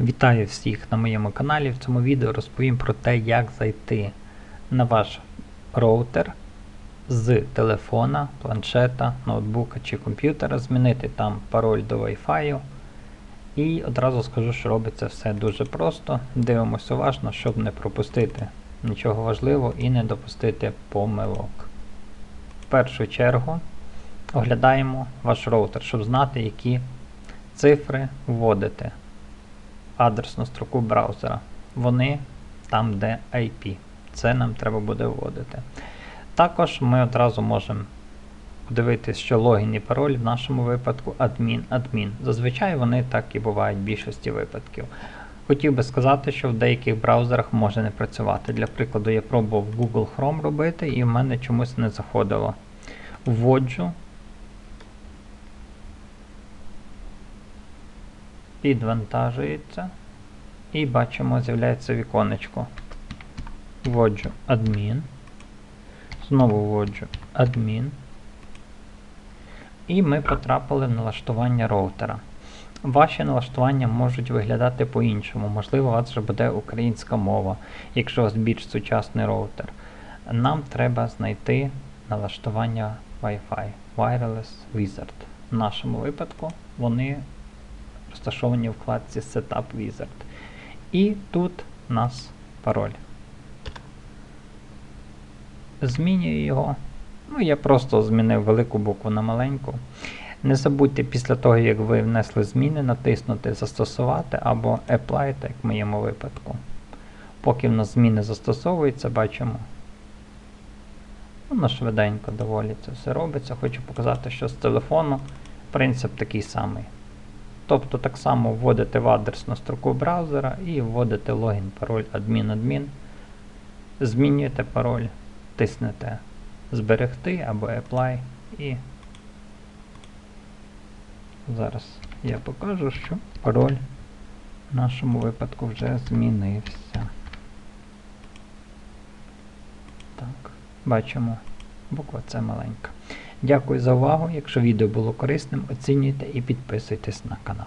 Вітаю всіх на моєму каналі. В цьому відео розповім про те, як зайти на ваш роутер з телефона, планшета, ноутбука чи комп'ютера, змінити там пароль до Wi-Fi. І одразу скажу, що робиться все дуже просто. Дивимось уважно, щоб не пропустити нічого важливого і не допустити помилок. В першу чергу оглядаємо ваш роутер, щоб знати, які цифри вводите адресну строку браузера. Вони там, де IP. Це нам треба буде вводити. Також ми одразу можемо подивитися, що логін і пароль в нашому випадку адмін-адмін. Зазвичай вони так і бувають в більшості випадків. Хотів би сказати, що в деяких браузерах може не працювати. Для прикладу, я пробував Google Chrome робити і в мене чомусь не заходило. Вводжу підвантажується. І бачимо, з'являється віконечко. Вводжу адмін. Знову вводжу адмін. І ми потрапили в налаштування роутера. Ваші налаштування можуть виглядати по-іншому. Можливо, у вас вже буде українська мова, якщо у вас більш сучасний роутер. Нам треба знайти налаштування Wi-Fi Wireless Wizard. В нашому випадку вони розташовані в вкладці Setup Wizard. І тут у нас пароль. Змінюю його. Ну, я просто змінив велику букву на маленьку. Не забудьте після того, як ви внесли зміни, натиснути Застосувати або Apply, як в моєму випадку. Поки в нас зміни застосовуються, бачимо. Воно швиденько доволі це все робиться. Хочу показати, що з телефону принцип такий самий. Тобто так само вводите в адресну строку браузера і вводите логін, пароль адмін-адмін. Змінюєте пароль, тиснете Зберегти або Apply і зараз я покажу, що пароль в нашому випадку вже змінився. Так, бачимо, буква С маленька. Дякую за увагу. Якщо відео було корисним, оцінюйте і підписуйтесь на канал.